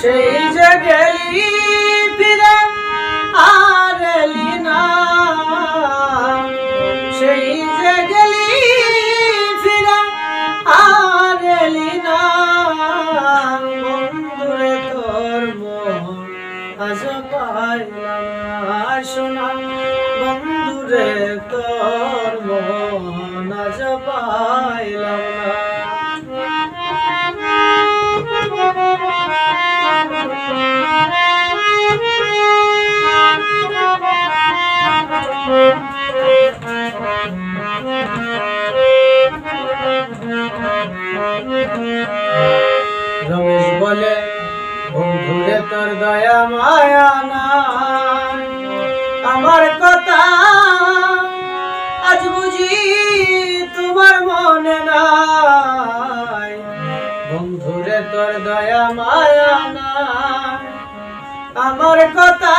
সেই যে গেলি ফিরে আর এলি না সেই যে গেলি ফিরে আর এলি না বন্ধুরে তোর মন আজ পাইলাম শোনা। বন্ধুরে তোর মন আজ পাইলাম না। রমেশ বলে, বন্ধুরে, তোর দয়া, মায়া নাই। আমার কথা আজ বুঝি তোমার মনে নাই। বন্ধুরে, তোর দয়া, মায়া নাই। আমার কথা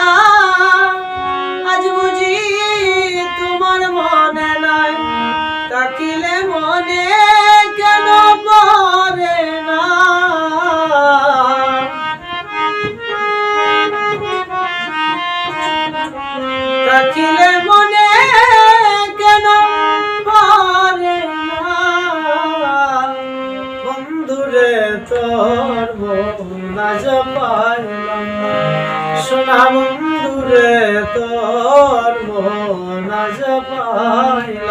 তাকিলে মনে কেন পারে বন্ধুরে তোর পাইলাম না। সোনা বন্ধুরে তোর আজ পাইলাম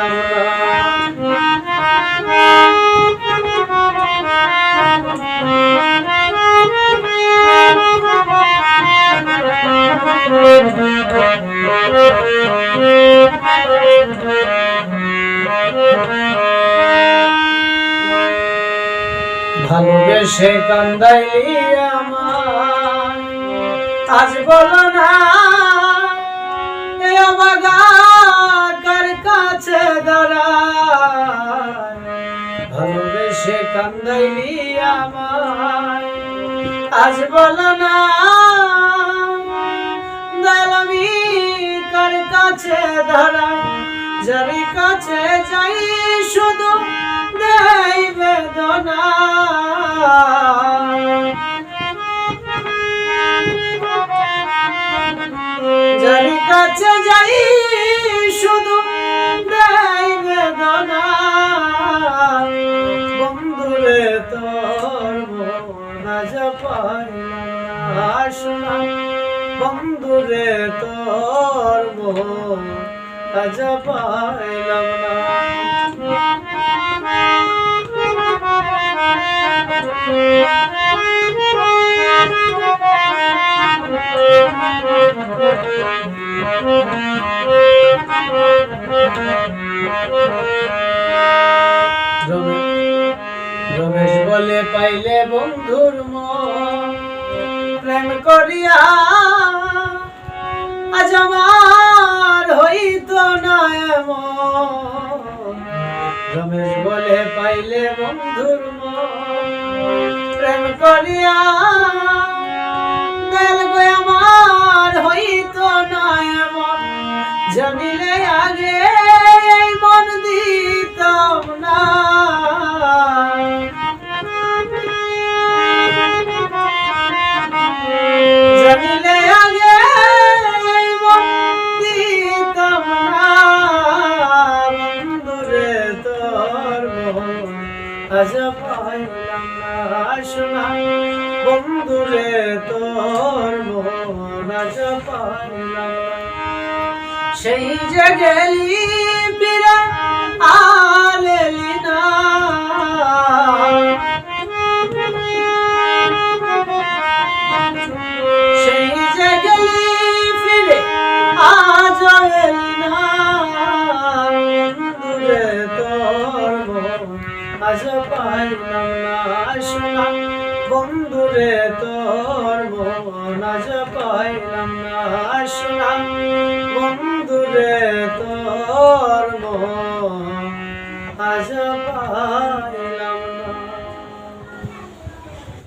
ভালোবেসে কান্দাইলি আমার আজ বলো না কার কাছে দাঁড়ায়? ভালোবেসে কান্দাইলি আমার আজ বলো না দালামি কার কাছে দাঁড়ায়? যার কাছে যাই, শুধু দেই বেদনা। যার কাছে যাই, শুধু দেই বেদনা। বন্ধুরে, তোর মন আজ পাইলাম না, শোনা। বন্ধুরে, তোর মন আজ পাইলাম রমেশ বলে পাইলে বন্ধুর প্রেম করিয়া রমেশ বলে পাইলে বন্ধুর প্রেম করিয়া বন্ধুরে তোর না সেই যে গেলি ফিরে আলেলি না। সেই যে গেলি ফিরে আজ এলি পাইলাম না, শোনা। বন্ধুরে তোর মন আজ পাইলাম না আসলাম। বন্ধুরে